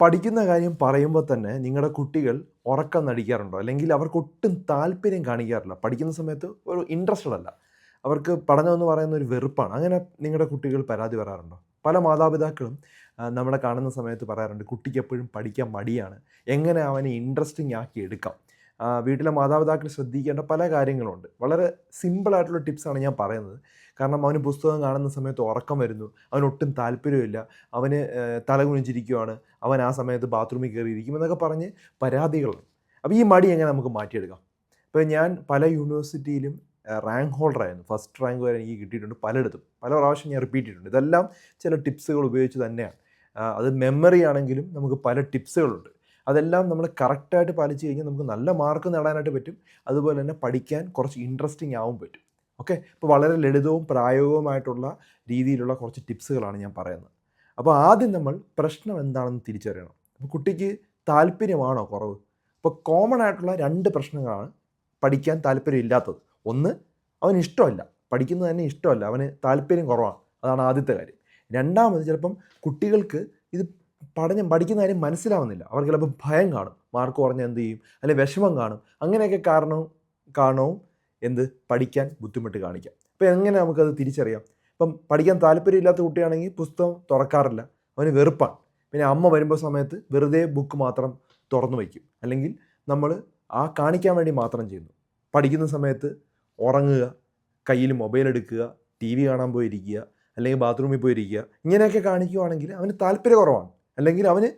പഠിക്കുന്ന കാര്യം പറയുമ്പോൾ തന്നെ നിങ്ങളുടെ കുട്ടികൾ ഉറക്കം നടിക്കാറുണ്ടോ? അല്ലെങ്കിൽ അവർക്ക് ഒട്ടും താല്പര്യം കാണിക്കാറില്ല? പഠിക്കുന്ന സമയത്ത് ഒരു ഇൻട്രസ്റ്റഡ് അല്ല. അവർക്ക് പഠനം എന്ന് പറയുന്ന ഒരു വെറുപ്പാണ്. അങ്ങനെ നിങ്ങളുടെ കുട്ടികൾ പരാതി പറയാറുണ്ടോ? പല മാതാപിതാക്കളും നമ്മളെ കാണുന്ന സമയത്ത് പറയാറുണ്ട് കുട്ടിക്ക് എപ്പോഴും പഠിക്കാൻ മടിയാണ്. എങ്ങനെ അവനെ ഇൻട്രസ്റ്റിംഗ് ആക്കി എടുക്കാം? വീട്ടിലെ മാതാപിതാക്കൾ ശ്രദ്ധിക്കേണ്ട പല കാര്യങ്ങളുണ്ട്. വളരെ സിമ്പിളായിട്ടുള്ള ടിപ്സാണ് ഞാൻ പറയുന്നത്. കാരണം അവന് പുസ്തകം കാണുന്ന സമയത്ത് ഉറക്കം വരുന്നു. അവനൊട്ടും താല്പര്യമില്ല. അവന് ഏഹ്, തല കുനിച്ചിരിക്കുവാണ് അവൻ ആ സമയത്ത് ബാത്റൂമിൽ കയറിയിരിക്കും എന്നൊക്കെ പറഞ്ഞ് പരാതികളുണ്ട്. അപ്പോൾ ഈ മടി എങ്ങനെ നമുക്ക് മാറ്റിയെടുക്കാം? ഇപ്പോൾ ഞാൻ പല യൂണിവേഴ്സിറ്റിയിലും റാങ്ക് ഹോൾഡറായിരുന്നു ഫസ്റ്റ് റാങ്ക് വരെ എനിക്ക് കിട്ടിയിട്ടുണ്ട് പലയിടത്തും. പല പ്രാവശ്യം ഞാൻ റിപ്പീറ്റ് ചെയ്തിട്ടുണ്ട്. ഇതെല്ലാം ചില ടിപ്സുകൾ ഉപയോഗിച്ച് തന്നെയാണ്. അത് മെമ്മറി ആണെങ്കിലും നമുക്ക് പല ടിപ്സുകളുണ്ട് അതെല്ലാം നമ്മൾ കറക്റ്റായിട്ട് പാലിച്ചു കഴിഞ്ഞാൽ നമുക്ക് നല്ല മാർക്ക് നേടാനായിട്ട് പറ്റും. അതുപോലെ തന്നെ പഠിക്കാൻ കുറച്ച് ഇൻട്രസ്റ്റിംഗ് ആവും പറ്റും. ഓക്കെ ഇപ്പോൾ വളരെ ലളിതവും പ്രായോഗികവുമായിട്ടുള്ള രീതിയിലുള്ള കുറച്ച് ടിപ്സുകളാണ് ഞാൻ പറയുന്നത്. അപ്പോൾ ആദ്യം നമ്മൾ പ്രശ്നം എന്താണെന്ന് തിരിച്ചറിയണം. അപ്പോൾ കുട്ടിക്ക് താല്പര്യമാണോ കുറവ്? അപ്പോൾ കോമൺ ആയിട്ടുള്ള രണ്ട് പ്രശ്നങ്ങളാണ് പഠിക്കാൻ താല്പര്യമില്ലാത്തത്. ഒന്ന് അവന് ഇഷ്ടമല്ല. പഠിക്കുന്നത് തന്നെ ഇഷ്ടമല്ല. അവന് താല്പര്യം കുറവാണ്. അതാണ് ആദ്യത്തെ കാര്യം. രണ്ടാമത് ചിലപ്പം കുട്ടികൾക്ക് ഇത് പഠനം പഠിക്കുന്ന കാര്യം മനസ്സിലാവുന്നില്ല. അവർക്ക് ചിലപ്പോൾ ഭയം കാണും. മാർക്ക് കുറഞ്ഞ എന്ത് ചെയ്യും? അല്ലെങ്കിൽ വിഷമം കാണും. അങ്ങനെയൊക്കെ കാരണവും കാരണവും എന്ത്? പഠിക്കാൻ ബുദ്ധിമുട്ട് കാണിക്കാം. അപ്പോൾ എങ്ങനെ നമുക്കത് തിരിച്ചറിയാം? ഇപ്പം പഠിക്കാൻ താല്പര്യമില്ലാത്ത കുട്ടിയാണെങ്കിൽ പുസ്തകം തുറക്കാറില്ല. അവന് വെറുപ്പാണ്. പിന്നെ അമ്മ വരുമ്പോൾ സമയത്ത് വെറുതെ ബുക്ക് മാത്രം തുറന്നു വയ്ക്കും. അല്ലെങ്കിൽ നമ്മൾ ആ കാണിക്കാൻ വേണ്ടി മാത്രം ചെയ്യുന്നു. പഠിക്കുന്ന സമയത്ത് ഉറങ്ങുക കയ്യിൽ മൊബൈൽ എടുക്കുക ടി വി കാണാൻ പോയിരിക്കുക അല്ലെങ്കിൽ ബാത്റൂമിൽ പോയിരിക്കുക ഇങ്ങനെയൊക്കെ കാണിക്കുവാണെങ്കിൽ അവന് താല്പര്യക്കുറവാണ്. അല്ലെങ്കിൽ അവന്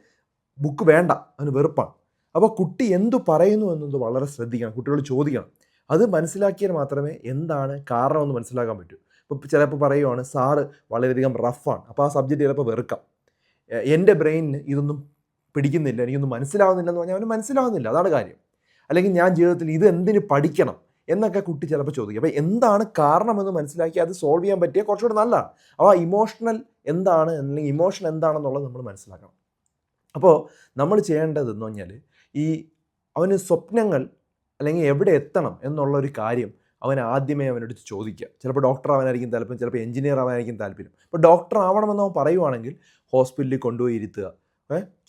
ബുക്ക് വേണ്ട അവന് വെറുപ്പാണ്. അപ്പോൾ കുട്ടി എന്തു പറയുന്നു എന്നത് വളരെ ശ്രദ്ധിക്കണം കുട്ടികൾ ചോദിക്കണം. അത് മനസ്സിലാക്കിയാൽ മാത്രമേ എന്താണ് കാരണമെന്ന് മനസ്സിലാക്കാൻ പറ്റൂ. ഇപ്പോൾ ചിലപ്പോൾ പറയുവാണ് സാറ് വളരെയധികം റഫാണ് അപ്പോൾ ആ സബ്ജക്റ്റ് ചിലപ്പോൾ വെറുക്കാം. എന്റെ ബ്രെയിനിന് ഇതൊന്നും പിടിക്കുന്നില്ല എനിക്കൊന്നും മനസ്സിലാവുന്നില്ല എന്ന് പറഞ്ഞാൽ അവന് മനസ്സിലാവുന്നില്ല. അതാണ് കാര്യം. അല്ലെങ്കിൽ ഞാൻ ജീവിതത്തിൽ ഇത് എന്തിന് പഠിക്കണം എന്നൊക്കെ കുട്ടി ചിലപ്പോൾ ചോദിക്കും. അപ്പോൾ എന്താണ് കാരണമെന്ന് മനസ്സിലാക്കി അത് സോൾവ് ചെയ്യാൻ പറ്റിയ കുറച്ചുകൂടെ നല്ലതാണ്. അപ്പോൾ ആ ഇമോഷണൽ എന്താണ് അല്ലെങ്കിൽ ഇമോഷൻ എന്താണെന്നുള്ളത് നമ്മൾ മനസ്സിലാക്കണം. അപ്പോൾ നമ്മൾ ചെയ്യേണ്ടതെന്ന് പറഞ്ഞാൽ ഈ അവന് സ്വപ്നങ്ങൾ അല്ലെങ്കിൽ എവിടെ എത്തണം എന്നുള്ള ഒരു കാര്യം അവൻ ആദ്യമേ അവനടുത്ത് ചോദിക്കുക. ചിലപ്പോൾ ഡോക്ടർ ആവാനായിരിക്കും താല്പര്യം ചിലപ്പോൾ എഞ്ചിനീയർ ആവാനായിരിക്കും താല്പര്യം. അപ്പോൾ ഡോക്ടർ ആവണമെന്ന് അവൻ പറയുവാണെങ്കിൽ ഹോസ്പിറ്റലിൽ കൊണ്ടുപോയി ഇരുത്തുക.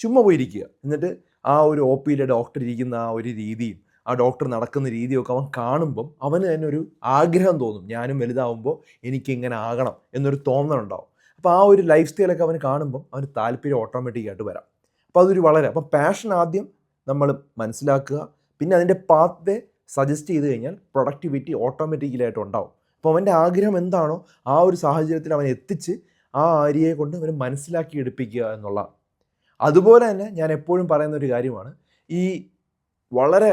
ചുമ്മാ പോയിരിക്കുക എന്നിട്ട് ആ ഒരു ഒ പിയിലെ ഡോക്ടർ ഇരിക്കുന്ന ആ ഒരു രീതിയും ആ ഡോക്ടർ നടക്കുന്ന രീതിയൊക്കെ അവൻ കാണുമ്പം അവന് തന്നെ ഒരു ആഗ്രഹം തോന്നും. ഞാനും വലുതാവുമ്പോൾ എനിക്ക് ഇങ്ങനെ ആകണം എന്നൊരു തോന്നലുണ്ടാവും. അപ്പോൾ ആ ഒരു ലൈഫ് സ്റ്റൈലൊക്കെ അവന് കാണുമ്പം അവന് താല്പര്യം ഓട്ടോമാറ്റിക്കായിട്ട് വരാം. അപ്പോൾ അതൊരു വളരെ അപ്പം പാഷൻ ആദ്യം നമ്മൾ മനസ്സിലാക്കുക. പിന്നെ അതിന്റെ പാത്ത് സജസ്റ്റ് ചെയ്ത് കഴിഞ്ഞാൽ പ്രൊഡക്ടിവിറ്റി ഓട്ടോമാറ്റിക്കലായിട്ട് ഉണ്ടാവും. അപ്പോൾ അവന്റെ ആഗ്രഹം എന്താണോ ആ ഒരു സാഹചര്യത്തിൽ അവൻ എത്തിച്ച് ആ ആര്യയെ കൊണ്ട് അവനെ മനസ്സിലാക്കി എടുപ്പിക്കുക എന്നുള്ള. അതുപോലെ തന്നെ ഞാൻ എപ്പോഴും പറയുന്ന ഒരു കാര്യമാണ് ഈ വളരെ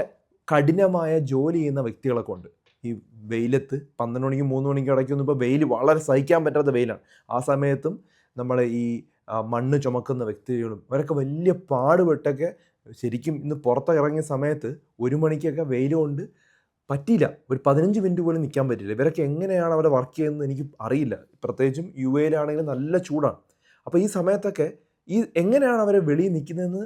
കഠിനമായ ജോലി ചെയ്യുന്ന വ്യക്തികളെ കൊണ്ട് ഈ വെയിലത്ത് പന്ത്രണ്ട് മണിക്ക് മൂന്ന് മണിക്കും ഇടയ്ക്കൊന്നും ഇപ്പോൾ വെയിൽ വളരെ സഹിക്കാൻ പറ്റാത്ത വെയിലാണ്. ആ സമയത്തും നമ്മൾ ഈ മണ്ണ് ചുമക്കുന്ന വ്യക്തികളും അവരൊക്കെ വലിയ പാടുപെട്ടൊക്കെ ശരിക്കും ഇന്ന് പുറത്ത് ഇറങ്ങിയ സമയത്ത് ഒരു മണിക്കൊക്കെ വെയിൽ കൊണ്ട് പറ്റിയില്ല. ഒരു പതിനഞ്ച് മിനിറ്റ് പോലും നിൽക്കാൻ പറ്റില്ല ഇവരൊക്കെ എങ്ങനെയാണ് അവിടെ വർക്ക് ചെയ്യുന്നത് എനിക്ക് അറിയില്ല. പ്രത്യേകിച്ചും യു എയിലാണെങ്കിലും നല്ല ചൂടാണ്. അപ്പോൾ ഈ സമയത്തൊക്കെ ഈ എങ്ങനെയാണ് അവരെ വെളിയിൽ നിൽക്കുന്നതെന്ന്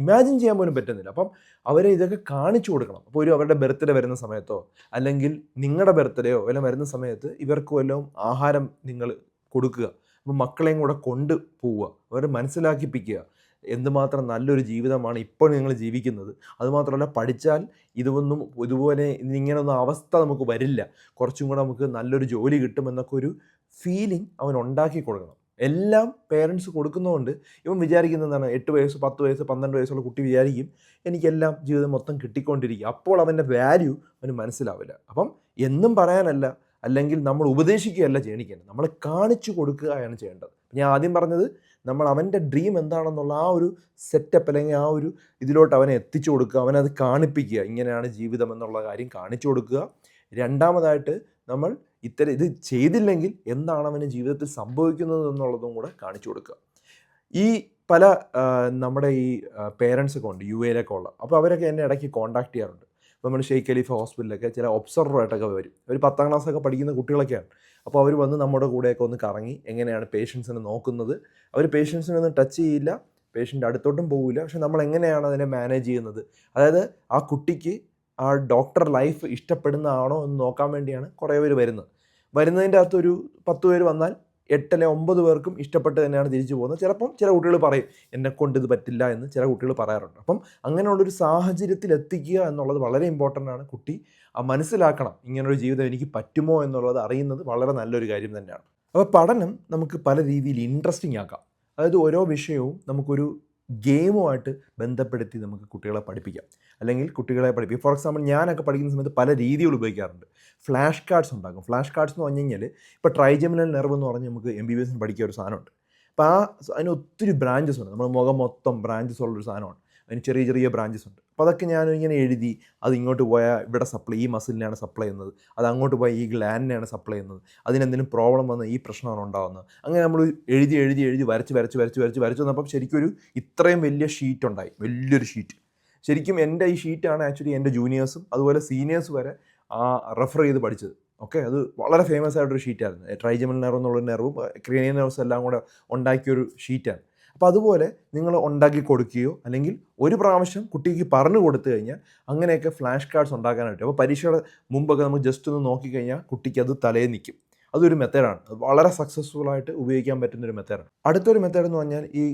ഇമാജിൻ ചെയ്യാൻ പോലും പറ്റുന്നില്ല. അപ്പം അവരെ ഇതൊക്കെ കാണിച്ചു കൊടുക്കണം. അപ്പോൾ ഒരു അവരുടെ ബർത്ത്ഡേ വരുന്ന സമയത്തോ അല്ലെങ്കിൽ നിങ്ങളുടെ ബർത്ത്ഡേയോ എല്ലാം വരുന്ന സമയത്ത് ഇവർക്ക് വല്ലതും ആഹാരം നിങ്ങൾ കൊടുക്കുക. അപ്പോൾ മക്കളെയും കൂടെ കൊണ്ട് പോവുക അവരെ മനസ്സിലാക്കിപ്പിക്കുക. എന്തുമാത്രം നല്ലൊരു ജീവിതമാണ് ഇപ്പോൾ നിങ്ങൾ ജീവിക്കുന്നത്. അതുമാത്രമല്ല പഠിച്ചാൽ ഇതൊന്നും ഇതുപോലെ ഇങ്ങനൊന്നും അവസ്ഥ നമുക്ക് വരില്ല. കുറച്ചും കൂടെ നമുക്ക് നല്ലൊരു ജോലി കിട്ടുമെന്നൊക്കെ ഒരു ഫീലിംഗ് അവൻ ഉണ്ടാക്കി കൊടുക്കണം. എല്ലാം പേരൻസ് കൊടുക്കുന്നതുകൊണ്ട് ഇവൻ വിചാരിക്കുന്നതാണ് എട്ട് വയസ്സ് പത്ത് വയസ്സ് പന്ത്രണ്ട് വയസ്സുള്ള കുട്ടി വിചാരിക്കും എനിക്കെല്ലാം ജീവിതം മൊത്തം കിട്ടിക്കൊണ്ടിരിക്കും. അപ്പോൾ അവന്റെ വാല്യൂ അവന് മനസ്സിലാവില്ല. അപ്പം എന്നും പറയാനല്ല അല്ലെങ്കിൽ നമ്മൾ ഉപദേശിക്കുകയല്ല ചെയ്യണിക്കുന്നത് നമ്മൾ കാണിച്ചു കൊടുക്കുകയാണ് ചെയ്യേണ്ടത്. ഞാൻ ആദ്യം പറഞ്ഞത് നമ്മൾ അവന്റെ ഡ്രീം എന്താണെന്നുള്ള ആ ഒരു സെറ്റപ്പ് അല്ലെങ്കിൽ ആ ഒരു ഇതിലോട്ട് അവനെ എത്തിച്ചു കൊടുക്കുക അവനത് കാണിപ്പിക്കുക. ഇങ്ങനെയാണ് ജീവിതം എന്നുള്ള കാര്യം കാണിച്ചു കൊടുക്കുക. രണ്ടാമതായിട്ട് നമ്മൾ ഇത്തരം ഇത് ചെയ്തില്ലെങ്കിൽ എന്താണ് അവന് ജീവിതത്തിൽ സംഭവിക്കുന്നത് എന്നുള്ളതും കൂടെ കാണിച്ചു കൊടുക്കുക. ഈ പല നമ്മുടെ ഈ പേരൻസൊക്കെ ഉണ്ട് യു എയിലൊക്കെ ഉള്ള. അപ്പോൾ അവരൊക്കെ എന്നെ ഇടയ്ക്ക് കോൺടാക്ട് ചെയ്യാറുണ്ട്. നമ്മൾ ഷെയ്ഖ് ഖലീഫ ഹോസ്പിറ്റലിലൊക്കെ ചില ഒബ്സർവറായിട്ടൊക്കെ വരും. അവർ പത്താം ക്ലാസ്സൊക്കെ പഠിക്കുന്ന കുട്ടികളൊക്കെയാണ്. അപ്പോൾ അവർ വന്ന് നമ്മുടെ കൂടെയൊക്കെ ഒന്ന് കറങ്ങി എങ്ങനെയാണ് പേഷ്യൻസിനെ നോക്കുന്നത്. അവർ പേഷ്യൻസിനെ ഒന്നും ടച്ച് ചെയ്യില്ല. പേഷ്യന്റ് അടുത്തോട്ടും പോകില്ല പക്ഷെ നമ്മൾ എങ്ങനെയാണ് അതിനെ മാനേജ് ചെയ്യുന്നത്? അതായത് ആ കുട്ടിക്ക് ആ ഡോക്ടർ ലൈഫ് ഇഷ്ടപ്പെടുന്നതാണോ എന്ന് നോക്കാൻ വേണ്ടിയാണ് കുറേ പേര് വരുന്നത്. വരുന്നതിന്റെ അകത്തൊരു പത്ത് പേര് വന്നാൽ എട്ടല്ലെ ഒമ്പത് പേർക്കും ഇഷ്ടപ്പെട്ട് തന്നെയാണ് തിരിച്ചു പോകുന്നത്. ചിലപ്പം ചില കുട്ടികൾ പറയും എന്നെ കൊണ്ട് ഇത് പറ്റില്ല എന്ന് ചില കുട്ടികൾ പറയാറുണ്ട്. അപ്പം അങ്ങനെയുള്ളൊരു സാഹചര്യത്തിൽ എത്തിക്കുക എന്നുള്ളത് വളരെ ഇമ്പോർട്ടന്റ് ആണ്. കുട്ടി ആ മനസ്സിലാക്കണം ഇങ്ങനൊരു ജീവിതം എനിക്ക് പറ്റുമോ എന്നുള്ളത് അറിയുന്നത് വളരെ നല്ലൊരു കാര്യം തന്നെയാണ്. അപ്പോൾ പഠനം നമുക്ക് പല രീതിയിൽ ഇൻട്രസ്റ്റിംഗ് ആക്കാം. അതായത് ഓരോ വിഷയവും നമുക്കൊരു ഗെയിമുമായിട്ട് ബന്ധപ്പെടുത്തി നമുക്ക് കുട്ടികളെ പഠിപ്പിക്കാം. അല്ലെങ്കിൽ കുട്ടികളെ പഠിപ്പിക്കാം ഫോർ എക്സാമ്പിൾ ഞാനൊക്കെ പഠിക്കുന്ന സമയത്ത് പല രീതികൾ ഉപയോഗിക്കാറുണ്ട്. ഫ്ലാഷ് കാർഡ്സ് ഉണ്ടാക്കും. ഫ്ലാഷ് കാർഡ്സ് എന്ന് പറഞ്ഞു കഴിഞ്ഞാൽ ഇപ്പോൾ ട്രൈജമിനൽ നെർവ് എന്ന് പറഞ്ഞ് നമുക്ക് എം ബി ബി എസിന് പഠിക്കുക ഒരു സാധനമുണ്ട്. അപ്പോൾ ആ അതിന് ഒത്തിരി ബ്രാഞ്ചസ് ഉണ്ട്. നമ്മുടെ മുഖം മൊത്തം ബ്രാഞ്ചസ് ഉള്ളൊരു സാധനമാണ്. അതിന് ചെറിയ ചെറിയ ബ്രാഞ്ചസ് ഉണ്ട്. അപ്പോൾ അതൊക്കെ ഇങ്ങനെ എഴുതി അത് ഇങ്ങോട്ട് പോയാൽ ഇവിടെ സപ്ലൈ ഈ മസിലിനാണ് സപ്ലൈ ചെയ്യുന്നത്. അത് അങ്ങോട്ട് പോയാൽ ഈ ഗ്ലാൻഡിനെയാണ് സപ്ലൈ ചെയ്യുന്നത്. അതിനെന്തെങ്കിലും പ്രോബ്ലം വന്നാൽ ഈ പ്രശ്നമാണ് ഉണ്ടാകുന്നത് അങ്ങനെ നമ്മൾ എഴുതി എഴുതി എഴുതി വരച്ച് വരച്ച് വരച്ച് വരച്ച് വരച്ച് വന്നപ്പം ശരിക്കും ഒരു ഇത്രയും വലിയ ഷീറ്റ് ഉണ്ടായി. വലിയൊരു ഷീറ്റ് ശരിക്കും എന്റെ ഈ ഷീറ്റാണ് ആക്ച്വലി എന്റെ ജൂനിയേഴ്സും അതുപോലെ സീനിയേഴ്സ് വരെ ആ റെഫർ ചെയ്ത് പഠിച്ചത്. ഓക്കെ അത് വളരെ ഫേമസ് ആയിട്ടൊരു ഷീറ്റായിരുന്നു ട്രൈജമൽ നെർവ് എന്നുള്ള നെർവും ക്രീനിയൽ നെർവ്സ് എല്ലാം കൂടെ ഉണ്ടാക്കിയൊരു ഷീറ്റാണ് അപ്പോൾ അതുപോലെ നിങ്ങൾ ഉണ്ടാക്കി കൊടുക്കുകയോ അല്ലെങ്കിൽ ഒരു പ്രാവശ്യം കുട്ടിക്ക് പറഞ്ഞു കൊടുത്തു കഴിഞ്ഞാൽ അങ്ങനെയൊക്കെ ഫ്ലാഷ് കാർഡ്സ് ഉണ്ടാക്കാനായിട്ട് അപ്പോൾ പരീക്ഷയുടെ മുമ്പൊക്കെ നമ്മൾ ജസ്റ്റ് ഒന്ന് നോക്കിക്കഴിഞ്ഞാൽ കുട്ടിക്ക് അത് തലയിൽ നിൽക്കും. അതൊരു മെത്തേഡാണ് വളരെ സക്സസ്ഫുൾ ആയിട്ട് ഉപയോഗിക്കാൻ പറ്റുന്ന ഒരു മെത്തേഡാണ് അടുത്തൊരു മെത്തേഡ് എന്ന് പറഞ്ഞാൽ ഈ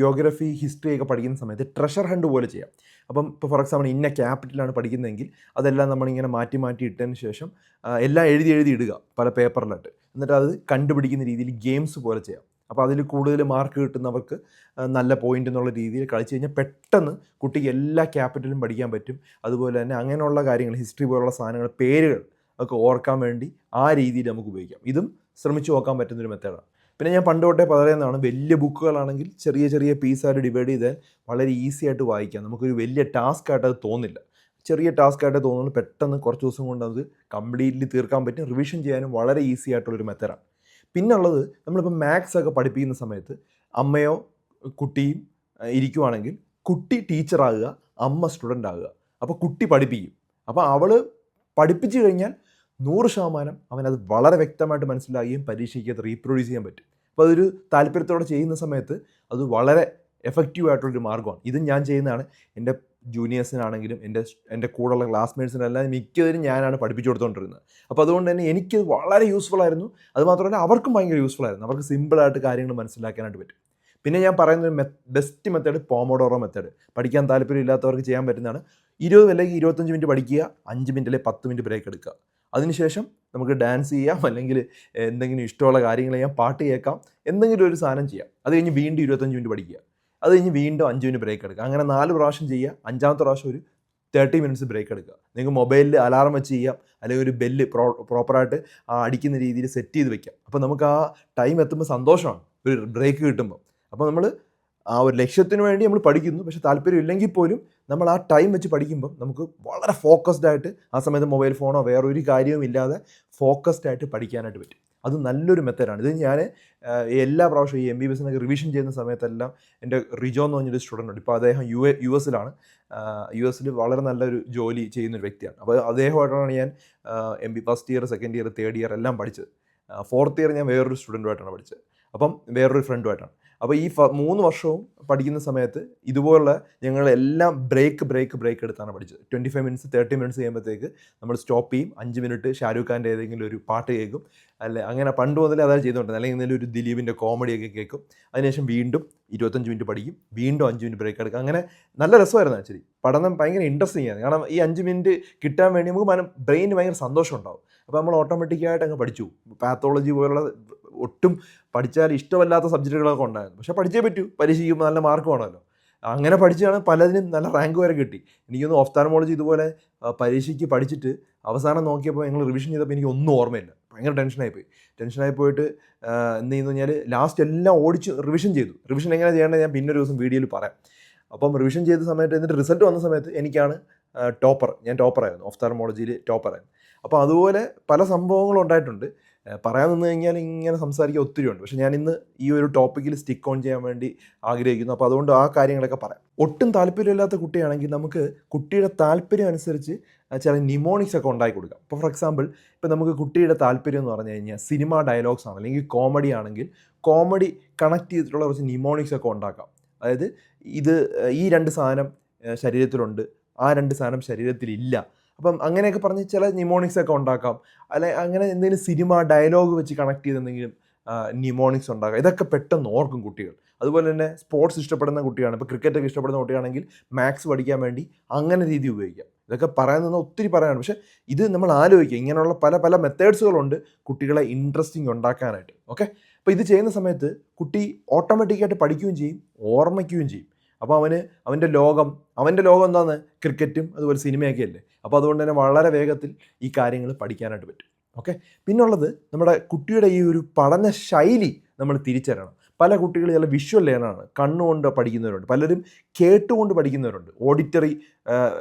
ജിയോഗ്രഫി ഹിസ്റ്ററി ഒക്കെ പഠിക്കുന്ന സമയത്ത് ട്രഷർ ഹണ്ട് പോലെ ചെയ്യാം. അപ്പം ഇപ്പോൾ ഫോർ എക്സാമ്പിൾ ഇന്ന ക്യാപിറ്റലാണ് പഠിക്കുന്നതെങ്കിൽ അതെല്ലാം നമ്മളിങ്ങനെ മാറ്റി മാറ്റി ഇട്ടതിന് ശേഷം എല്ലാം എഴുതി എഴുതി ഇടുക പല പേപ്പറിലിട്ട് എന്നിട്ട് അത് കണ്ടുപിടിക്കുന്ന രീതിയിൽ ഗെയിംസ് പോലെ ചെയ്യാം. അപ്പോൾ അതിൽ കൂടുതൽ മാർക്ക് കിട്ടുന്നവർക്ക് നല്ല പോയിന്റ് എന്നുള്ള രീതിയിൽ കളിച്ച് കഴിഞ്ഞാൽ പെട്ടെന്ന് കുട്ടിക്ക് എല്ലാ ക്യാപിറ്റലും പഠിക്കാൻ പറ്റും. അതുപോലെ തന്നെ അങ്ങനെയുള്ള കാര്യങ്ങൾ ഹിസ്റ്ററി പോലുള്ള സാധനങ്ങൾ പേരുകൾ ഒക്കെ ഓർക്കാൻ വേണ്ടി ആ രീതിയിൽ നമുക്ക് ഉപയോഗിക്കാം. ഇതും ശ്രമിച്ചു നോക്കാൻ പറ്റുന്നൊരു മെത്തേഡാണ് പിന്നെ ഞാൻ പണ്ട് തൊട്ടേ പറയുന്നതാണ് വലിയ ബുക്കുകളാണെങ്കിൽ ചെറിയ ചെറിയ പീസായിട്ട് ഡിവൈഡ് ചെയ്താൽ വളരെ ഈസി ആയിട്ട് വായിക്കാം. നമുക്കൊരു വലിയ ടാസ്ക് ആയിട്ട് അത് തോന്നില്ല. ചെറിയ ടാസ്ക് ആയിട്ട് തോന്നുന്നു പെട്ടെന്ന് കുറച്ച് ദിവസം കൊണ്ട് അത് കംപ്ലീറ്റ്ലി തീർക്കാൻ പറ്റും. റിവിഷൻ ചെയ്യാനും വളരെ ഈസി ആയിട്ടുള്ളൊരു മെത്തേഡാണ് പിന്നുള്ളത് നമ്മളിപ്പോൾ മാത്സ് ഒക്കെ പഠിപ്പിക്കുന്ന സമയത്ത് അമ്മയോ കുട്ടിയും ഇരിക്കുവാണെങ്കിൽ കുട്ടി ടീച്ചറാകുക അമ്മ സ്റ്റുഡന്റ് ആകുക. അപ്പോൾ കുട്ടി പഠിപ്പിക്കും. അപ്പോൾ അവൾ പഠിപ്പിച്ചു കഴിഞ്ഞാൽ നൂറ് ശതമാനം അവനത് വളരെ വ്യക്തമായിട്ട് മനസ്സിലാകുകയും പരീക്ഷയ്ക്ക് അത് റീപ്രൊഡ്യൂസ് ചെയ്യാൻ പറ്റും. അപ്പോൾ അതൊരു താല്പര്യത്തോടെ ചെയ്യുന്ന സമയത്ത് അത് വളരെ എഫക്റ്റീവ് ആയിട്ടുള്ളൊരു മാർഗമാണ്. ഇത് ഞാൻ ചെയ്യുന്നതാണ്. എന്റെ ജൂനിയേഴ്സിനാണെങ്കിലും എന്റെ എന്റെ കൂടെയുള്ള ക്ലാസ്മേറ്റ്സിനെല്ലാം മിക്കതിനും ഞാനാണ് പഠിപ്പിച്ചു കൊടുത്തുകൊണ്ടിരുന്നത് അപ്പോൾ അതുകൊണ്ട് തന്നെ എനിക്ക് വളരെ യൂസ്ഫുൾ ആയിരുന്നു. അത് മാത്രമല്ല അവർക്കും ഭയങ്കര യൂസ്ഫുൾ ആയിരുന്നു. അവർക്ക് സിമ്പിളായിട്ട് കാര്യങ്ങൾ മനസ്സിലാക്കാനായിട്ട് പറ്റും. പിന്നെ ഞാൻ പറയുന്ന ഒരു ബെസ്റ്റ് മെത്തേഡ് പോമോഡോറോ മെത്തേഡ് പഠിക്കാൻ താല്പര്യമില്ലാത്തവർക്ക് ചെയ്യാൻ പറ്റുന്നതാണ്. ഇരുപത് അല്ലെങ്കിൽ ഇരുപത്തഞ്ച് മിനിറ്റ് പഠിക്കുക അഞ്ച് മിനിറ്റ് അല്ലെങ്കിൽ പത്ത് മിനിറ്റ് ബ്രേക്ക് എടുക്കുക. അതിനുശേഷം നമുക്ക് ഡാൻസ് ചെയ്യാം അല്ലെങ്കിൽ എന്തെങ്കിലും ഇഷ്ടമുള്ള കാര്യങ്ങൾ ചെയ്യാം പാട്ട് കേൾക്കാം എന്തെങ്കിലും ഒരു സാധനം ചെയ്യാം. അത് കഴിഞ്ഞ് വീണ്ടും ഇരുപത്തഞ്ച് മിനിറ്റ് പഠിക്കുക. അത് കഴിഞ്ഞ് വീണ്ടും അഞ്ച് മിനിറ്റ് ബ്രേക്ക് എടുക്കുക. അങ്ങനെ നാല് പ്രാവശ്യം ചെയ്യുക. അഞ്ചാമത്തെ പ്രാവശ്യം ഒരു തേർട്ടി മിനിറ്റ്സ് ബ്രേക്ക് എടുക്കുക. നിങ്ങൾക്ക് മൊബൈലിൽ അലാറം വെച്ച് ചെയ്യാം. അല്ലെങ്കിൽ ഒരു ബെല്ല് പ്രോ പ്രോപ്പറായിട്ട് ആ അടിക്കുന്ന രീതിയിൽ സെറ്റ് ചെയ്ത് വെക്കാം. അപ്പോൾ നമുക്ക് ആ ടൈം എത്തുമ്പോൾ സന്തോഷമാണ്. ഒരു ബ്രേക്ക് കിട്ടുമ്പോൾ അപ്പോൾ നമ്മൾ ആ ഒരു ലക്ഷ്യത്തിന് വേണ്ടി നമ്മൾ പഠിക്കുന്നു. പക്ഷേ താല്പര്യം ഇല്ലെങ്കിൽ പോലും നമ്മൾ ആ ടൈം വെച്ച് പഠിക്കുമ്പോൾ നമുക്ക് വളരെ ഫോക്കസ്ഡ് ആയിട്ട് ആ സമയത്ത് മൊബൈൽ ഫോണോ വേറൊരു കാര്യവും ഇല്ലാതെ ഫോക്കസ്ഡ് ആയിട്ട് പഠിക്കാനായിട്ട് പറ്റും. അത് നല്ലൊരു മെത്തേഡാണ്. ഇത് ഞാൻ എല്ലാ പ്രാവശ്യവും ഈ എം ബി ബി എസിനൊക്കെ റിവിഷൻ ചെയ്യുന്ന സമയത്തെല്ലാം എന്റെ റിജോ എന്ന് പറഞ്ഞൊരു സ്റ്റുഡന്റ് ഉണ്ട്. ഇപ്പോൾ അദ്ദേഹം യു എ യു എസിലാണ്. യു എസിൽ വളരെ നല്ലൊരു ജോലി ചെയ്യുന്നൊരു വ്യക്തിയാണ്. അപ്പോൾ അദ്ദേഹമായിട്ടാണ് ഞാൻ M B first year second year third year എല്ലാം പഠിച്ചത്. ഫോർത്ത് ഇയർ ഞാൻ വേറൊരു സ്റ്റുഡന്റുമായിട്ടാണ് പഠിച്ചത്. അപ്പം വേറൊരു ഫ്രണ്ടുമായിട്ടാണ് അപ്പോൾ ഈ മൂന്ന് വർഷവും പഠിക്കുന്ന സമയത്ത് ഇതുപോലുള്ള ഞങ്ങളെല്ലാം ബ്രേക്ക് ബ്രേക്ക് ബ്രേക്ക് എടുത്താണ് പഠിച്ചത്. Twenty five minutes thirty minutes ചെയ്യുമ്പോഴത്തേക്ക് നമ്മൾ സ്റ്റോപ്പ് ചെയ്യും. അഞ്ച് മിനിറ്റ് ഷാരൂഖ് ഖാന്റെ ഏതെങ്കിലും ഒരു പാട്ട് കേൾക്കും. അല്ലെ അങ്ങനെ പണ്ട് മുതലേ അതാണ് ചെയ്തുകൊണ്ടിരുന്നത്. അല്ലെങ്കിൽ എന്തെങ്കിലും ഒരു ദിലീപിന്റെ കോമഡിയൊക്കെ കേൾക്കും. അതിനുശേഷം വീണ്ടും ഇരുപത്തഞ്ച് മിനിറ്റ് പഠിക്കും. വീണ്ടും അഞ്ച് മിനിറ്റ് ബ്രേക്ക് എടുക്കും. അങ്ങനെ നല്ല രസമായിരുന്നു ആക്ച്വലി പഠനം ഭയങ്കര ഇൻട്രസ്റ്റിംഗ് ആണ് കാരണം ഈ അഞ്ച് മിനിറ്റ് കിട്ടാൻ വേണ്ടി നമുക്ക് ബ്രെയിനിന് ഭയങ്കര സന്തോഷം ഉണ്ടാവും അപ്പോൾ നമ്മൾ ഓട്ടോമാറ്റിക്കായിട്ട് അങ്ങ് പഠിച്ചു. പാത്തോളജി പോലുള്ള ഒട്ടും പഠിച്ചാൽ ഇഷ്ടമല്ലാത്ത സബ്ജക്റ്റുകളൊക്കെ ഉണ്ടായിരുന്നു. പക്ഷേ പഠിച്ചേ പറ്റൂ. പരീക്ഷിക്കുമ്പോൾ നല്ല മാർക്ക് വേണമല്ലോ. അങ്ങനെ പഠിച്ചാണ് പലതിനും നല്ല റാങ്ക് വരെ കിട്ടി. എനിക്കൊന്ന് ഓഫ്താർമോളജി ഇതുപോലെ പരീക്ഷയ്ക്ക് പഠിച്ചിട്ട് അവസാനം നോക്കിയപ്പോൾ ഞങ്ങൾ റിവിഷൻ ചെയ്തപ്പോൾ എനിക്ക് ഒന്നും ഓർമ്മയില്ല. ഭയങ്കര ടെൻഷനായി പോയി. ടെൻഷനായി പോയിട്ട് എന്ത് ചെയ്യുന്നു കഴിഞ്ഞാൽ ലാസ്റ്റ് എല്ലാം ഓടിച്ച് റിവിഷൻ ചെയ്തു. റിവിഷൻ എങ്ങനെ ചെയ്യേണ്ടത് ഞാൻ പിന്നെ ഒരു ദിവസം വീഡിയോയിൽ പറയാം. അപ്പം റിവിഷൻ ചെയ്ത സമയത്ത് എന്നിട്ട് റിസൾട്ട് വന്ന സമയത്ത് എനിക്കാണ് ടോപ്പർ ഞാൻ ടോപ്പറായിരുന്നു ഓഫ്താർമോളജിയിൽ ടോപ്പറായിരുന്നു അപ്പോൾ അതുപോലെ പല സംഭവങ്ങളും ഉണ്ടായിട്ടുണ്ട്. പറയാൻ നിന്ന് കഴിഞ്ഞാൽ ഇങ്ങനെ സംസാരിക്കാൻ ഒത്തിരി ഉണ്ട്. പക്ഷേ ഞാൻ ഇന്ന് ഈ ഒരു ടോപ്പിക്കിൽ സ്റ്റിക്ക് ഓൺ ചെയ്യാൻ വേണ്ടി ആഗ്രഹിക്കുന്നു. അപ്പോൾ അതുകൊണ്ട് ആ കാര്യങ്ങളൊക്കെ പറയാം. ഒട്ടും താല്പര്യമില്ലാത്ത കുട്ടിയാണെങ്കിൽ നമുക്ക് കുട്ടിയുടെ താല്പര്യം അനുസരിച്ച് ചില നിമോണിക്സ് ഒക്കെ ഉണ്ടാക്കി കൊടുക്കാം. ഇപ്പോൾ ഫോർ എക്സാമ്പിൾ ഇപ്പോൾ നമുക്ക് കുട്ടിയുടെ താല്പര്യം എന്ന് പറഞ്ഞു കഴിഞ്ഞാൽ സിനിമ ഡയലോഗ്സ് ആണ്. അല്ലെങ്കിൽ കോമഡി ആണെങ്കിൽ കോമഡി കണക്ട് ചെയ്തിട്ടുള്ള കുറച്ച് നിമോണിക്സ് ഒക്കെ ഉണ്ടാക്കാം. അതായത് ഇത് ഈ രണ്ട് സാധനം ശരീരത്തിലുണ്ട്. ആ രണ്ട് സാധനം ശരീരത്തിലില്ല. അപ്പം അങ്ങനെയൊക്കെ പറഞ്ഞ് ചില നിമോണിക്സ് ഒക്കെ ഉണ്ടാക്കാം. അല്ലെ അങ്ങനെ എന്തെങ്കിലും സിനിമ ഡയലോഗ് വെച്ച് കണക്ട് ചെയ്ത് എന്തെങ്കിലും ഉണ്ടാക്കാം. ഇതൊക്കെ പെട്ടെന്ന് ഓർക്കും കുട്ടികൾ. അതുപോലെ തന്നെ സ്പോർട്സ് ഇഷ്ടപ്പെടുന്ന കുട്ടിയാണ്. ഇപ്പോൾ ക്രിക്കറ്റൊക്കെ ഇഷ്ടപ്പെടുന്ന കുട്ടിയാണെങ്കിൽ മാത്സ് പഠിക്കാൻ വേണ്ടി അങ്ങനെ രീതി ഉപയോഗിക്കാം. ഇതൊക്കെ പറയാൻ നിന്നാൽ ഒത്തിരി പറയാനുണ്ട്. പക്ഷേ ഇത് നമ്മൾ ആലോചിക്കുക. ഇങ്ങനെയുള്ള പല പല മെത്തേഡ്സുകളുണ്ട് കുട്ടികളെ ഇൻട്രസ്റ്റിംഗ് ഉണ്ടാക്കാനായിട്ട്. ഓക്കെ അപ്പോൾ ഇത് ചെയ്യുന്ന സമയത്ത് കുട്ടി ഓട്ടോമാറ്റിക്കായിട്ട് പഠിക്കുകയും ചെയ്യും ഓർമ്മിക്കുകയും ചെയ്യും. അപ്പോൾ അവന് അവന്റെ ലോകം അവന്റെ ലോകം എന്താണ് ക്രിക്കറ്റും അതുപോലെ സിനിമയൊക്കെ അല്ലേ? അപ്പോൾ അതുകൊണ്ട് തന്നെ വളരെ വേഗത്തിൽ ഈ കാര്യങ്ങൾ പഠിക്കാനായിട്ട് പറ്റും. ഓക്കെ? പിന്നുള്ളത് നമ്മുടെ കുട്ടിയുടെ ഈ ഒരു പഠന ശൈലി നമ്മൾ തിരിച്ചറിയണം. പല കുട്ടികൾ ചില വിഷ്വൽ ലേണാണ് കണ്ണുകൊണ്ട് പഠിക്കുന്നവരുണ്ട്. പലരും കേട്ടുകൊണ്ട് പഠിക്കുന്നവരുണ്ട്. ഓഡിറ്ററി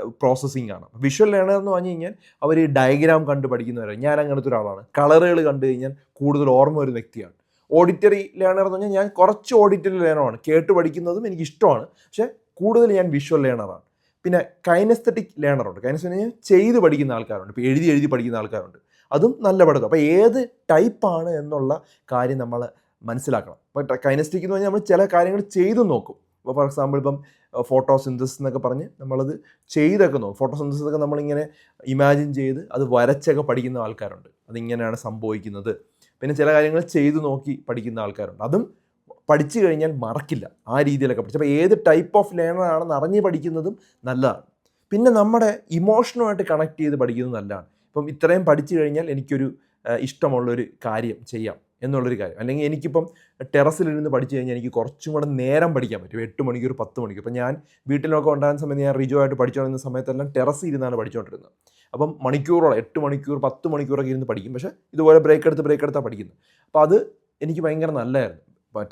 പ്രോസസ്സിംഗ് ആണ്. വിഷ്വൽ ലേണർ എന്ന് പറഞ്ഞു കഴിഞ്ഞാൽ അവർ ഡയഗ്രാം കണ്ട് പഠിക്കുന്നവരാണ്. ഞാൻ അങ്ങനത്തെ ഒരാളാണ്. കളറുകൾ കണ്ടു കഴിഞ്ഞാൽ കൂടുതൽ ഓർമ്മ ഒരു വ്യക്തിയാണ്. ഓഡിറ്ററി ലേണർ എന്ന് പറഞ്ഞാൽ ഞാൻ കുറച്ച് ഓഡിറ്ററി ലേണറാണ് കേട്ട് പഠിക്കുന്നതും എനിക്ക് ഇഷ്ടമാണ്. പക്ഷേ കൂടുതൽ ഞാൻ വിഷ്വൽ ലേണറാണ് പിന്നെ കൈനസ്തറ്റിക് ലേണറുണ്ട് കൈനസ്തറ്റിക് ഞാൻ ചെയ്ത് പഠിക്കുന്ന ആൾക്കാരുണ്ട്. ഇപ്പോൾ എഴുതി എഴുതി പഠിക്കുന്ന ആൾക്കാരുണ്ട്. അതും നല്ല പഠിത്തം. അപ്പോൾ ഏത് ടൈപ്പാണ് എന്നുള്ള കാര്യം നമ്മൾ മനസ്സിലാക്കണം. ഇപ്പോൾ കൈനസ്റ്റിക് എന്ന് പറഞ്ഞാൽ നമ്മൾ ചില കാര്യങ്ങൾ ചെയ്തു നോക്കും. ഇപ്പോൾ ഫോർ എക്സാമ്പിൾ ഇപ്പം ഫോട്ടോസിന്തസിസ് എന്നൊക്കെ പറഞ്ഞ് നമ്മളത് ചെയ്തൊക്കെ നോക്കും. ഫോട്ടോസിന്തസിസ് ഒക്കെ നമ്മളിങ്ങനെ ഇമാജിൻ ചെയ്ത് അത് വരച്ചൊക്കെ പഠിക്കുന്ന ആൾക്കാരുണ്ട്. അതിങ്ങനെയാണ് സംഭവിക്കുന്നത്. പിന്നെ ചില കാര്യങ്ങൾ ചെയ്തു നോക്കി പഠിക്കുന്ന ആൾക്കാരുണ്ട്. അതും പഠിച്ചു കഴിഞ്ഞാൽ മറക്കില്ല ആ രീതിയിലൊക്കെ പഠിച്ചു. അപ്പോൾ ഏത് ടൈപ്പ് ഓഫ് ലേണറാണെന്ന് അറിഞ്ഞ് പഠിക്കുന്നതും നല്ലതാണ്. പിന്നെ നമ്മുടെ ഇമോഷനുമായിട്ട് കണക്ട് ചെയ്ത് പഠിക്കുന്നത് നല്ലതാണ്. ഇപ്പം ഇത്രയും പഠിച്ചു കഴിഞ്ഞാൽ എനിക്കൊരു ഇഷ്ടമുള്ളൊരു കാര്യം ചെയ്യാം. എന്നുള്ളൊരു കാര്യം. അല്ലെങ്കിൽ എനിക്കിപ്പം ടെറസിലിരുന്ന് പഠിച്ചു കഴിഞ്ഞാൽ എനിക്ക് കുറച്ചും കൂടെ നേരം പഠിക്കാൻ പറ്റും. എട്ട് മണിക്കൂർ പത്ത് മണിക്കൂർ ഇപ്പം ഞാൻ വീട്ടിലൊക്കെ ഉണ്ടാകുന്ന സമയത്ത് ഞാൻ റിജോ ആയിട്ട് പഠിച്ചുകൊണ്ടിരുന്ന സമയത്തെല്ലാം ടെറസ് ഇരുന്നാണ് പഠിച്ചുകൊണ്ടിരുന്നത് അപ്പം മണിക്കൂറോളം എട്ട് മണിക്കൂർ പത്ത് മണിക്കൂറൊക്കെ ഇരുന്ന് പഠിക്കും. പക്ഷേ ഇതുപോലെ ബ്രേക്ക് എടുത്ത് ബ്രേക്ക് എടുത്താണ് പഠിക്കുന്നത്. അപ്പോൾ അത് എനിക്ക് ഭയങ്കര നല്ലതായിരുന്നു.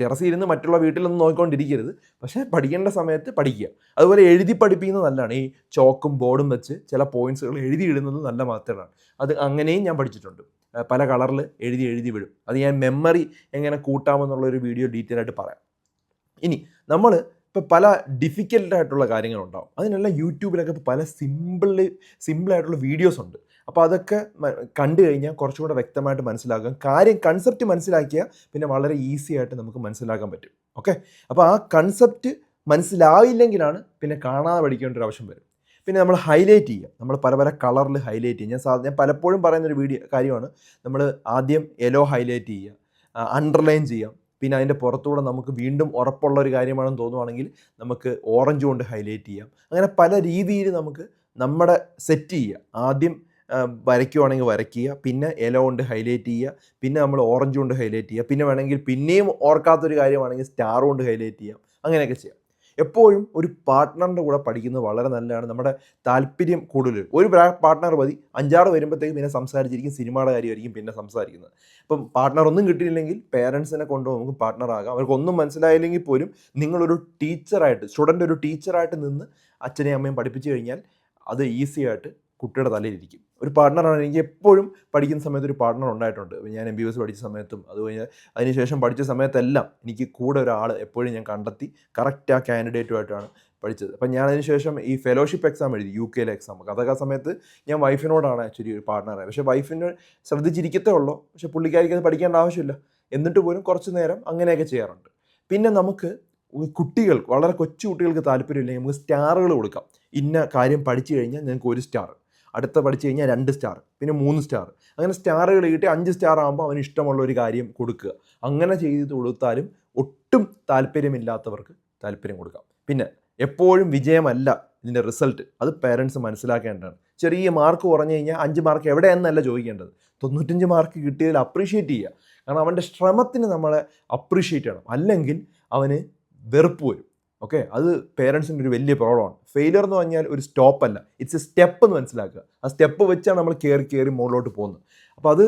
ടെറസിൽ ഇരുന്ന് മറ്റുള്ള വീട്ടിലൊന്നും നോക്കിക്കൊണ്ടിരിക്കരുത്. പക്ഷേ പഠിക്കേണ്ട സമയത്ത് പഠിക്കുക. അതുപോലെ എഴുതി പഠിപ്പിക്കുന്നത് നല്ലതാണ്. ഈ ചോക്കും ബോർഡും വെച്ച് ചില പോയിന്റ്സുകൾ എഴുതി ഇടുന്നത് നല്ല മാത്രമാണ്. അത് അങ്ങനെയും ഞാൻ പഠിച്ചിട്ടുണ്ട്. പല കളറിൽ എഴുതി എഴുതി വിടും. അത് ഞാൻ മെമ്മറി എങ്ങനെ കൂട്ടാമെന്നുള്ളൊരു വീഡിയോ ഡീറ്റെയിൽ ആയിട്ട് പറയാം. ഇനി നമ്മൾ ഇപ്പോൾ പല ഡിഫിക്കൽട്ടായിട്ടുള്ള കാര്യങ്ങളുണ്ടാവും. അതിനെല്ലാം യൂട്യൂബിലൊക്കെ ഇപ്പോൾ പല സിമ്പിൾ സിമ്പിളായിട്ടുള്ള വീഡിയോസ് ഉണ്ട്. അപ്പോൾ അതൊക്കെ കണ്ടു കഴിഞ്ഞാൽ കുറച്ചും കൂടെ വ്യക്തമായിട്ട് മനസ്സിലാക്കാം. കാര്യം കൺസെപ്റ്റ് മനസ്സിലാക്കിയാൽ പിന്നെ വളരെ ഈസി ആയിട്ട് നമുക്ക് മനസ്സിലാക്കാൻ പറ്റും. ഓക്കെ അപ്പോൾ ആ കൺസെപ്റ്റ് മനസ്സിലായില്ലെങ്കിലാണ് പിന്നെ കാണാതെ പഠിക്കേണ്ട ഒരു ആവശ്യം വരും. പിന്നെ നമ്മൾ ഹൈലൈറ്റ് ചെയ്യുക. നമ്മൾ പല പല കളറിൽ ഹൈലൈറ്റ് ചെയ്യുക. ഞാൻ സാധാരണ പലപ്പോഴും പറയുന്നൊരു വീഡിയോ കാര്യമാണ്. നമ്മൾ ആദ്യം യെല്ലോ ഹൈലൈറ്റ് ചെയ്യുക. അണ്ടർലൈൻ ചെയ്യാം പിന്നെ അതിന്റെ പുറത്തൂടെ നമുക്ക് വീണ്ടും ഉറപ്പുള്ള ഒരു കാര്യമാണെന്ന് തോന്നുവാണെങ്കിൽ നമുക്ക് ഓറഞ്ച് കൊണ്ട് ഹൈലൈറ്റ് ചെയ്യാം. അങ്ങനെ പല രീതിയിൽ നമുക്ക് നമ്മുടെ സെറ്റ് ചെയ്യുക. ആദ്യം വരയ്ക്കുവാണെങ്കിൽ വരയ്ക്കുക. പിന്നെ ഇല കൊണ്ട് ഹൈലൈറ്റ് ചെയ്യുക. പിന്നെ നമ്മൾ ഓറഞ്ച് കൊണ്ട് ഹൈലൈറ്റ് ചെയ്യുക. പിന്നെ വേണമെങ്കിൽ പിന്നെയും ഓർക്കാത്തൊരു കാര്യമാണെങ്കിൽ സ്റ്റാർ കൊണ്ട് ഹൈലൈറ്റ് ചെയ്യാം. അങ്ങനെയൊക്കെ ചെയ്യാം. എപ്പോഴും ഒരു പാർട്ട്ണറിന്റെ കൂടെ പഠിക്കുന്നത് വളരെ നല്ലതാണ്. നമ്മുടെ താല്പര്യം കൂടുതൽ. ഒരു പാർട്ട്ണർ മതി. അഞ്ചാറ് വരുമ്പോഴത്തേക്കും പിന്നെ സംസാരിച്ചിരിക്കും. സിനിമയുടെ കാര്യമായിരിക്കും പിന്നെ സംസാരിക്കുന്നത്. അപ്പം പാർട്ട്ണർ ഒന്നും കിട്ടിയില്ലെങ്കിൽ പേരൻസിനെ കൊണ്ട് നമുക്ക് പാർട്ട്ണർ ആകാം. അവർക്കൊന്നും മനസ്സിലായില്ലെങ്കിൽ പോലും നിങ്ങളൊരു ടീച്ചറായിട്ട് സ്റ്റുഡന്റ് ഒരു ടീച്ചറായിട്ട് നിന്ന് അച്ഛനെയും അമ്മയും പഠിപ്പിച്ചു കഴിഞ്ഞാൽ അത് ഈസിയായിട്ട് കുട്ടിയുടെ തലയിലിരിക്കും ഒരു പാർട്ട്ണറാണ് എനിക്ക് എപ്പോഴും പഠിക്കുന്ന സമയത്ത് ഒരു പാർട്ട്ണർ ഉണ്ടായിട്ടുണ്ട്. ഞാൻ എം ബി എസ് പഠിച്ച സമയത്തും അത് കഴിഞ്ഞ് അതിനുശേഷം പഠിച്ച സമയത്തെല്ലാം എനിക്ക് കൂടെ ഒരാൾ എപ്പോഴും ഞാൻ കണ്ടെത്തി കറക്റ്റ് ആ കാൻഡിഡേറ്റുമായിട്ടാണ് പഠിച്ചത്. അപ്പം ഞാൻ അതിനുശേഷം ഈ ഫെലോഷിപ്പ് എക്സാം എഴുതി യു കെയിലെ എക്സാം അതൊക്കെ ആ സമയത്ത് ഞാൻ വൈഫിനോടാണ് ആക്ച്വലി ഒരു പാർട്ട്ണറായത് പക്ഷേ വൈഫിനെ ശ്രദ്ധിച്ചിരിക്കത്തേ ഉള്ളൂ. പക്ഷേ പുള്ളിക്കാരിക്ക് അത് പഠിക്കേണ്ട ആവശ്യമില്ല. എന്നിട്ട് പോലും കുറച്ച് നേരം അങ്ങനെയൊക്കെ ചെയ്യാറുണ്ട്. പിന്നെ നമുക്ക് കുട്ടികൾ വളരെ കൊച്ചു കുട്ടികൾക്ക് താല്പര്യമില്ലെങ്കിൽ നമുക്ക് സ്റ്റാറുകൾ കൊടുക്കാം. ഇന്ന കാര്യം പഠിച്ചു കഴിഞ്ഞാൽ ഞങ്ങൾക്ക് ഒരു സ്റ്റാർ അടുത്ത പഠിച്ചു കഴിഞ്ഞാൽ രണ്ട് സ്റ്റാർ പിന്നെ മൂന്ന് സ്റ്റാർ അങ്ങനെ സ്റ്റാറുകൾ കിട്ടി അഞ്ച് സ്റ്റാർ ആകുമ്പോൾ അവന് ഇഷ്ടമുള്ള ഒരു കാര്യം കൊടുക്കുക. അങ്ങനെ ചെയ്ത് കൊടുത്താലും ഒട്ടും താല്പര്യമില്ലാത്തവർക്ക് താല്പര്യം കൊടുക്കാം. പിന്നെ എപ്പോഴും വിജയമല്ല ഇതിന്റെ റിസൾട്ട് അത് പേരൻസ് മനസ്സിലാക്കേണ്ടതാണ്. ചെറിയ മാർക്ക് കുറഞ്ഞു കഴിഞ്ഞാൽ അഞ്ച് മാർക്ക് എവിടെ എന്നല്ല ചോദിക്കേണ്ടത്. തൊണ്ണൂറ്റഞ്ച് മാർക്ക് കിട്ടിയതിൽ അപ്രീഷിയേറ്റ് ചെയ്യുക. കാരണം അവന്റെ ശ്രമത്തിന് നമ്മളെ അപ്രീഷിയേറ്റ് ചെയ്യണം. അല്ലെങ്കിൽ അവന് വെറുപ്പ് വരും. ഓക്കെ അത് പേരൻസിന്റെ ഒരു വലിയ പ്രോബ്ലമാണ് ഫെയിലിയർ എന്ന് പറഞ്ഞാൽ ഒരു സ്റ്റോപ്പ് അല്ല. ഇറ്റ്സ് എ സ്റ്റെപ്പ് എന്ന് മനസ്സിലാക്കുക. ആ സ്റ്റെപ്പ് വെച്ചാണ് നമ്മൾ കയറി കയറി മുകളിലോട്ട് പോകുന്നത്. അപ്പോൾ അത്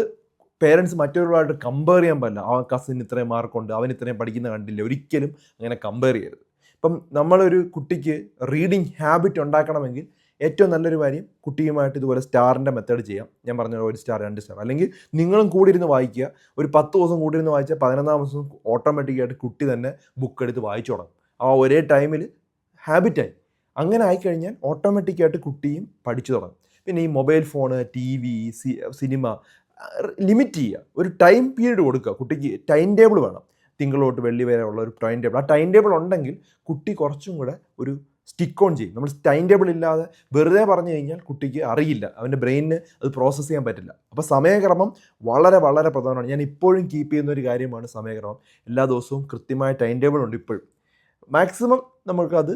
പേരൻസ് മറ്റൊരാളായിട്ട് കമ്പയർ ചെയ്യാൻ പറ്റില്ല ആ കസിൻ ഇത്രയും മാർക്കുണ്ട് അവൻ ഇത്രയും പഠിക്കുന്ന കണ്ടില്ല. ഒരിക്കലും അങ്ങനെ കമ്പയർ ചെയ്യരുത്. ഇപ്പം നമ്മളൊരു കുട്ടിക്ക് റീഡിങ് ഹാബിറ്റ് ഉണ്ടാക്കണമെങ്കിൽ ഏറ്റവും നല്ലൊരു കാര്യം കുട്ടിയുമായിട്ട് ഇതുപോലെ സ്റ്റാറിന്റെ മെത്തേഡ് ചെയ്യാം. ഞാൻ പറഞ്ഞ ഒരു സ്റ്റാർ രണ്ട് സ്റ്റാർ അല്ലെങ്കിൽ നിങ്ങളും കൂടി ഇരുന്ന് വായിക്കുക. ഒരു പത്ത് ദിവസം കൂടി ഇരുന്ന് വായിച്ചാൽ പതിനൊന്നാം ദിവസം ഓട്ടോമാറ്റിക്കായിട്ട് കുട്ടി തന്നെ ബുക്ക് എടുത്ത് വായിച്ചു തുടങ്ങും. ആ ഒരേ ടൈമിൽ ഹാബിറ്റായി. അങ്ങനെ ആയിക്കഴിഞ്ഞാൽ ഓട്ടോമാറ്റിക്കായിട്ട് കുട്ടിയും പഠിച്ചു തുടങ്ങും. പിന്നെ ഈ mobile phone T V cinema limit ചെയ്യുക. ഒരു ടൈം പീരീഡ് കൊടുക്കുക. കുട്ടിക്ക് ടൈം ടേബിൾ വേണം. തിങ്കളോട്ട് വെള്ളി വരെ ഉള്ള ഒരു ടൈം ടേബിൾ. ആ ടൈം ടേബിൾ ഉണ്ടെങ്കിൽ കുട്ടി കുറച്ചും കൂടെ ഒരു സ്റ്റിക്ക് ഓൺ ചെയ്യും. നമ്മൾ ടൈം ടേബിൾ ഇല്ലാതെ വെറുതെ പറഞ്ഞു കഴിഞ്ഞാൽ കുട്ടിക്ക് അറിയില്ല. അവന്റെ ബ്രെയിനിന് അത് പ്രോസസ്സ് ചെയ്യാൻ പറ്റില്ല. അപ്പോൾ സമയക്രമം വളരെ വളരെ പ്രധാനമാണ്. ഞാൻ ഇപ്പോഴും കീപ്പ് ചെയ്യുന്ന ഒരു കാര്യമാണ് സമയക്രമം. എല്ലാ ദിവസവും കൃത്യമായ ടൈം ടേബിൾ ഉണ്ട് ഇപ്പോഴും. മാക്സിമം നമുക്കത്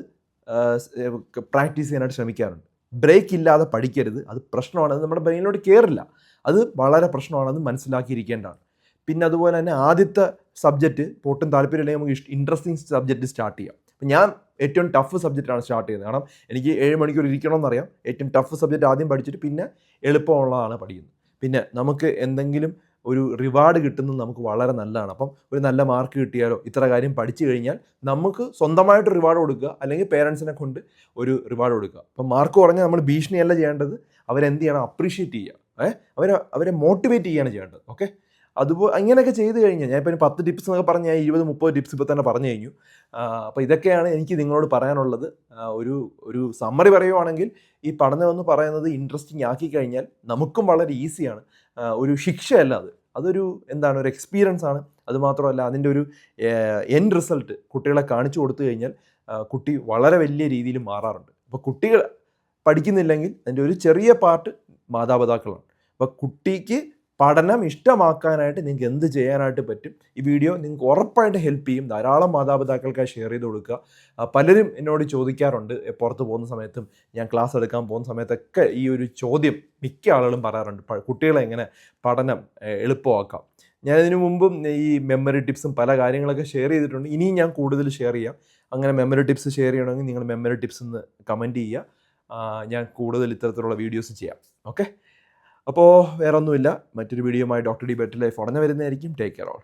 പ്രാക്ടീസ് ചെയ്യാനായിട്ട് ശ്രമിക്കാറുണ്ട്. ബ്രേക്ക് ഇല്ലാതെ പഠിക്കരുത്. അത് പ്രശ്നമാണ്. അത് നമ്മുടെ ബ്രെയിനിലോട്ട് കയറില്ല അത് വളരെ പ്രശ്നമാണെന്ന് മനസ്സിലാക്കിയിരിക്കേണ്ടതാണ്. പിന്നെ അതുപോലെ തന്നെ ആദ്യത്തെ സബ്ജക്റ്റ് ഒട്ടും താല്പര്യമില്ലെങ്കിൽ നമുക്ക് ഇൻട്രസ്റ്റിംഗ് സബ്ജക്റ്റ് സ്റ്റാർട്ട് ചെയ്യാം. അപ്പം ഞാൻ ഏറ്റവും ടഫ് സബ്ജക്റ്റാണ് സ്റ്റാർട്ട് ചെയ്യുന്നത്. കാരണം എനിക്ക് ഏഴ് മണിക്കൂർ ഇരിക്കണമെന്നറിയാം. ഏറ്റവും ടഫ് സബ്ജക്റ്റ് ആദ്യം പഠിച്ചിട്ട് പിന്നെ എളുപ്പമുള്ളതാണ് പഠിക്കുന്നത്. പിന്നെ നമുക്ക് എന്തെങ്കിലും ഒരു റിവാർഡ് കിട്ടുന്നത് നമുക്ക് വളരെ നല്ലതാണ്. അപ്പം ഒരു നല്ല മാർക്ക് കിട്ടിയാലോ ഇത്ര കാര്യം പഠിച്ചു കഴിഞ്ഞാൽ നമുക്ക് സ്വന്തമായിട്ട് റിവാർഡ് കൊടുക്കുക അല്ലെങ്കിൽ പേരൻസിനെ കൊണ്ട് ഒരു റിവാർഡ് കൊടുക്കുക. അപ്പം മാർക്ക് കുറഞ്ഞാൽ നമ്മൾ ഭീഷണിയല്ല ചെയ്യേണ്ടത് അവരെന്ത് ചെയ്യണം? അപ്രീഷിയേറ്റ് ചെയ്യുക. ഏഹ് അവരെ അവരെ മോട്ടിവേറ്റ് ചെയ്യാണ് ചെയ്യേണ്ടത്. ഓക്കെ അതുപോലെ അങ്ങനെയൊക്കെ ചെയ്ത് കഴിഞ്ഞാൽ ഞാൻ ഇപ്പം പത്ത് ടിപ്സ് എന്നൊക്കെ പറഞ്ഞ് ഞാൻ ഇരുപത് മുപ്പത് ടിപ്സ് ഇപ്പോൾ തന്നെ പറഞ്ഞു കഴിഞ്ഞു. അപ്പോൾ ഇതൊക്കെയാണ് എനിക്ക് നിങ്ങളോട് പറയാനുള്ളത്. ഒരു ഒരു സമ്മറി പറയുവാണെങ്കിൽ ഈ പഠനം എന്ന് പറയുന്നത് ഇൻട്രസ്റ്റിംഗ് ആക്കി കഴിഞ്ഞാൽ നമുക്കും വളരെ ഈസിയാണ് ഒരു ശിക്ഷയല്ല അത്. അതൊരു എന്താണ് ഒരു എക്സ്പീരിയൻസ് ആണ്. അതുമാത്രമല്ല അതിന്റെ ഒരു എൻ റിസൾട്ട് കുട്ടികളെ കാണിച്ചു കൊടുത്തു കഴിഞ്ഞാൽ കുട്ടി വളരെ വലിയ രീതിയിൽ മാറാറുണ്ട്. അപ്പോൾ കുട്ടികൾ പഠിക്കുന്നില്ലെങ്കിൽ അതിന്റെ ഒരു ചെറിയ പാർട്ട് മാതാപിതാക്കളാണ്. അപ്പോൾ കുട്ടിക്ക് പഠനം ഇഷ്ടമാക്കാനായിട്ട് നിങ്ങൾക്ക് എന്ത് ചെയ്യാനായിട്ട് പറ്റും? ഈ വീഡിയോ നിങ്ങൾക്ക് ഉറപ്പായിട്ട് ഹെൽപ്പ് ചെയ്യും. ധാരാളം മാതാപിതാക്കൾക്ക് ഷെയർ ചെയ്ത് കൊടുക്കുക. പലരും എന്നോട് ചോദിക്കാറുണ്ട്. പുറത്ത് പോകുന്ന സമയത്തും ഞാൻ ക്ലാസ് എടുക്കാൻ പോകുന്ന സമയത്തൊക്കെ ഈ ഒരു ചോദ്യം മിക്ക ആളുകളും പറയാറുണ്ട്. കുട്ടികളെ എങ്ങനെ പഠനം എളുപ്പമാക്കാം? ഞാൻ ഇതിനു മുമ്പും ഈ മെമ്മറി ടിപ്സും പല കാര്യങ്ങളൊക്കെ ഷെയർ ചെയ്തിട്ടുണ്ട്. ഇനിയും ഞാൻ കൂടുതൽ ഷെയർ ചെയ്യാം. അങ്ങനെ മെമ്മറി ടിപ്സ് ഷെയർ ചെയ്യണമെങ്കിൽ നിങ്ങൾ മെമ്മറി ടിപ്സ് എന്ന് കമന്റ് ചെയ്യുക. ഞാൻ കൂടുതൽ ഇത്തരത്തിലുള്ള വീഡിയോസ് ചെയ്യാം. ഓക്കെ അപ്പോൾ വേറൊന്നുമില്ല. മറ്റൊരു വീഡിയോയുമായി ഡോക്ടർ ഡി ബെറ്റർ ലൈഫ് ഉടനെ വരുന്നതായിരിക്കും. Take care all